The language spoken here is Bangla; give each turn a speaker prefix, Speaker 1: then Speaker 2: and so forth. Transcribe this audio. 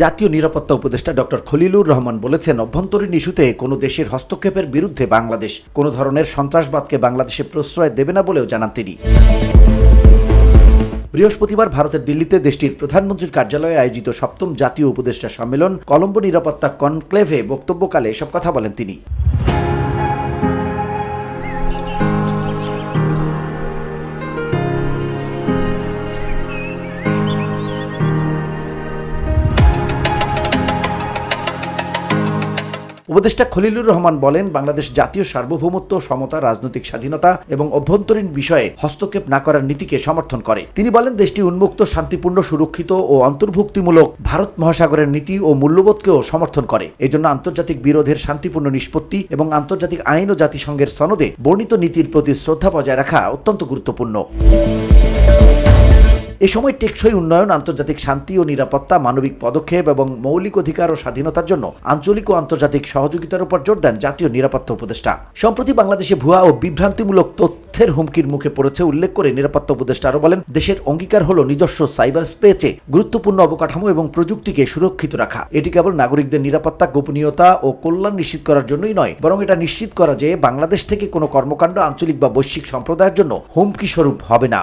Speaker 1: জাতীয় নিরাপত্তা উপদেষ্টা ডক্টর খলিলুর রহমান বলেছেন, অভ্যন্তরীণ ইস্যুতে কোনো দেশের হস্তক্ষেপের বিরুদ্ধে বাংলাদেশ কোনো ধরনের সন্ত্রাসবাদকে বাংলাদেশে প্রশ্রয় দেবে না বলেও জানান তিনি। বৃহস্পতিবার ভারতের দিল্লিতে দেশটির প্রধানমন্ত্রীর কার্যালয়ে আয়োজিত সপ্তম জাতীয় উপদেষ্টা সম্মেলন কলম্বো নিরাপত্তা কনক্লেভে বক্তব্যকালে এসব কথা বলেন তিনি। উপদেষ্টা খলিলুর রহমান বলেন, বাংলাদেশ জাতীয় সার্বভৌমত্ব, সমতা, রাজনৈতিক স্বাধীনতা এবং অভ্যন্তরীণ বিষয়ে হস্তক্ষেপ না করার নীতিকে সমর্থন করে। তিনি বলেন, দেশটি উন্মুক্ত, শান্তিপূর্ণ, সুরক্ষিত ও অন্তর্ভুক্তিমূলক ভারত মহাসাগরের নীতি ও মূল্যবোধকেও সমর্থন করে। এজন্য আন্তর্জাতিক বিরোধের শান্তিপূর্ণ নিষ্পত্তি এবং আন্তর্জাতিক আইন ও জাতিসংঘের সনদে বর্ণিত নীতির প্রতি শ্রদ্ধা বজায় রাখা অত্যন্ত গুরুত্বপূর্ণ। এ সময় টেকসই উন্নয়ন, আন্তর্জাতিক শান্তি ও নিরাপত্তা, মানবিক পদক্ষেপ এবং মৌলিক অধিকার ও স্বাধীনতার জন্য আঞ্চলিক ও আন্তর্জাতিক সহযোগিতার উপর জোর দেন জাতীয় নিরাপত্তা উপদেষ্টা। সম্প্রতি বাংলাদেশে ভুয়া ও বিভ্রান্তিমূলক তথ্যের হুমকির মুখে পড়েছে উল্লেখ করে নিরাপত্তা উপদেষ্টা আরও বলেন, দেশের অঙ্গীকার হল নিজস্ব সাইবার স্পেসে গুরুত্বপূর্ণ অবকাঠামো এবং প্রযুক্তিকে সুরক্ষিত রাখা। এটি কেবল নাগরিকদের নিরাপত্তা, গোপনীয়তা ও কল্যাণ নিশ্চিত করার জন্যই নয়, বরং এটা নিশ্চিত করা যে বাংলাদেশ থেকে কোনো কর্মকাণ্ড, আঞ্চলিক বা বৈশ্বিক সম্প্রদায়ের জন্য হুমকি স্বরূপ হবে না।